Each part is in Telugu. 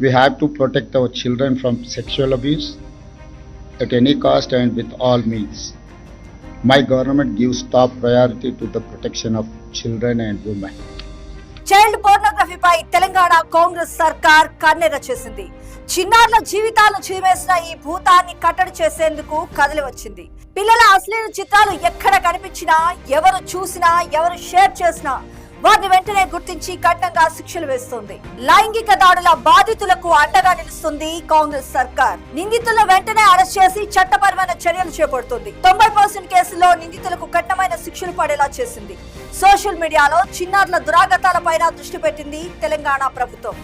We have to protect our children from sexual abuse at any cost and with all means. My government gives top priority to the protection of children and women. Child పోర్నోగ్రఫీపై Telangana Congress సర్కార్ కన్నెర చేసింది చిన్నారుల జీవితాలను చీమేసిన ఈ భూతాన్ని కట్టడి చేసేందుకు కదిలి వచ్చింది పిల్లల అశ్లీల చిత్రాలు ఎక్కడ కనిపించినా ఎవరు చూసినా ఎవరు షేర్ చేసినా వారిని వెంటనే గుర్తించి కఠినంగా శిక్షలు వేస్తుంది. లైంగిక దాడుల బాధితులకు అండగా నిలుస్తుంది కాంగ్రెస్ సర్కార్. నిందితులను వెంటనే అరెస్ట్ చేసి చట్టపరమైన చర్యలు చేపడుతుంది. తొంభై పర్సెంట్ కేసుల్లో నిందితులకు కఠినమైన శిక్షలు పడేలా చేసింది. సోషల్ మీడియాలో చిన్నారుల దురాగతాలపైన దృష్టి పెట్టింది తెలంగాణ ప్రభుత్వం.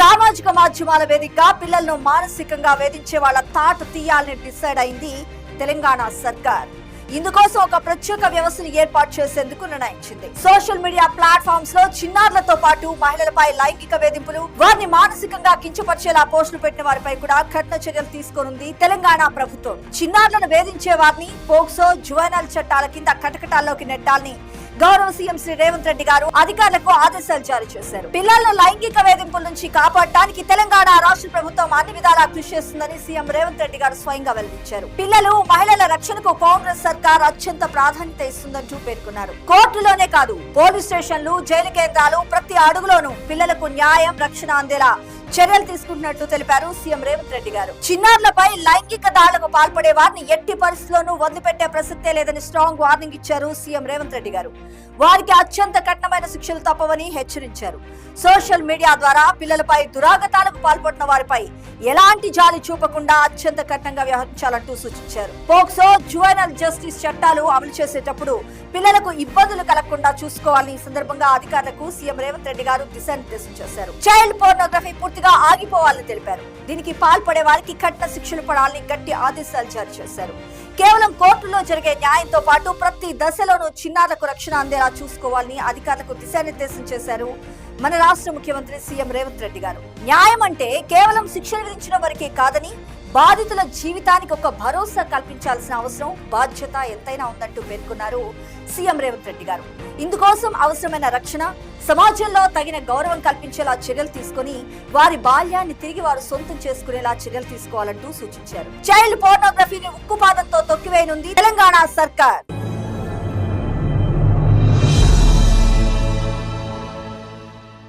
సామాజిక మాధ్యమాల వేదికగా పిల్లలను మానసికంగా వేధించే వాళ్ళ తాట తీయాలని డిసైడ్ అయింది తెలంగాణ సర్కార్. ఇందుకోసం ఒక ప్రత్యేక వ్యవస్థను ఏర్పాటు చేసేందుకు నిర్ణయించింది. సోషల్ మీడియా ప్లాట్ఫామ్స్లో చిన్నారులతో పాటు మహిళలపై లైంగిక వేధింపులు వారిని మానసికంగా కించపరిచేలా పోస్టులు పెట్టిన వారిపై కూడా కఠిన చర్యలు తీసుకునుంది తెలంగాణ ప్రభుత్వం. చిన్నారులను వేధించే వారిని పోక్సో జువైనల్ చట్టాల కింద కటకటాల్లోకి నెట్టాలని గౌరవ సీఎం శ్రీ రేవంత్ రెడ్డి గారు అధికారులకు ఆదేశాలు జారీ చేశారు. పిల్లలను లైంగిక వేధింపుల నుంచి కాపాడటానికి తెలంగాణ రాష్ట్ర ప్రభుత్వం అన్ని విధాలా కృషి చేస్తుందని సీఎం రేవంత్ రెడ్డి గారు స్వయంగా వెల్లడించారు. పిల్లలు మహిళల రక్షణకు కాంగ్రెస్ సర్కార్ అత్యంత ప్రాధాన్యత ఇస్తుందంటూ పేర్కొన్నారు కోర్టులోనే కాదు పోలీస్ స్టేషన్లు జైలు కేంద్రాలు ప్రతి అడుగులోనూ పిల్లలకు న్యాయం రక్షణ అందేలా చర్యలు తీసుకుంటున్నట్లు తెలిపారు సీఎం రేవంత్ రెడ్డి గారు. చిన్నారులపై లైంగిక దాడులకు పాల్పడే వారిని ఎట్టి పరిస్థితుల్లోనూ వదిలిపెట్టే ప్రసక్తే లేదని స్ట్రాంగ్ వార్నింగ్ ఇచ్చారు సీఎం రేవంత్ రెడ్డి గారు. వారికి అత్యంత కఠినమైన శిక్షలు తప్పవని హెచ్చరించారు. సోషల్ మీడియా ద్వారా పిల్లలపై దురాగతాలకు పాల్పడిన వారిపై ఎలాంటి జాలి చూపకుండా అత్యంత కఠినంగా వ్యవహరించాలంటూ సూచించారు. పోక్సో జువైనల్ జస్టిస్ చట్టాలు అమలు చేసేటప్పుడు పిల్లలకు ఇబ్బందులు కలగకుండా చూసుకోవాలని ఈ సందర్భంగా అధికారులకు సీఎం రేవంత్ రెడ్డి గారు దిశానిర్దేశం చేశారు. చైల్డ్ పోర్నోగ్రఫీ పూర్తిగా ఆగిపోవాలని తెలిపారు. దీనికి పాల్పడే వారికి కఠిన శిక్షలు పడాలని గట్టి ఆదేశాలు జారీ చేశారు. కేవలం కోర్టులో జరిగే న్యాయంతో పాటు ప్రతి దశలోనూ చిన్నారులకు రక్షణ అందేలా చూసుకోవాలని అధికారులకు దిశానిర్దేశం చేశారు మన రాష్ట్ర ముఖ్యమంత్రి సీఎం రేవంత్ రెడ్డి గారు. న్యాయం అంటే కేవలం శిక్షలు విధించడం వరకే కాదని బాధితుల జీవితానికి ఒక భరోసా కల్పించాల్సిన అవసరం బాధ్యత ఎంతైనా ఉందంటూ పేర్కొన్నారు సీఎం రేవంత్ రెడ్డి గారు. ఇందుకోసం అవసరమైన రక్షణ సమాజంలో తగిన గౌరవం కల్పించేలా చర్యలు తీసుకొని వారి బాల్యాన్ని తిరిగి వారు సొంతం చేసుకునేలా చర్యలు తీసుకోవాలంటూ సూచించారు. చైల్డ్ పోర్నోగ్రఫీని ఉక్కుపాదంతో తొక్కివేయనుంది తెలంగాణ సర్కార్.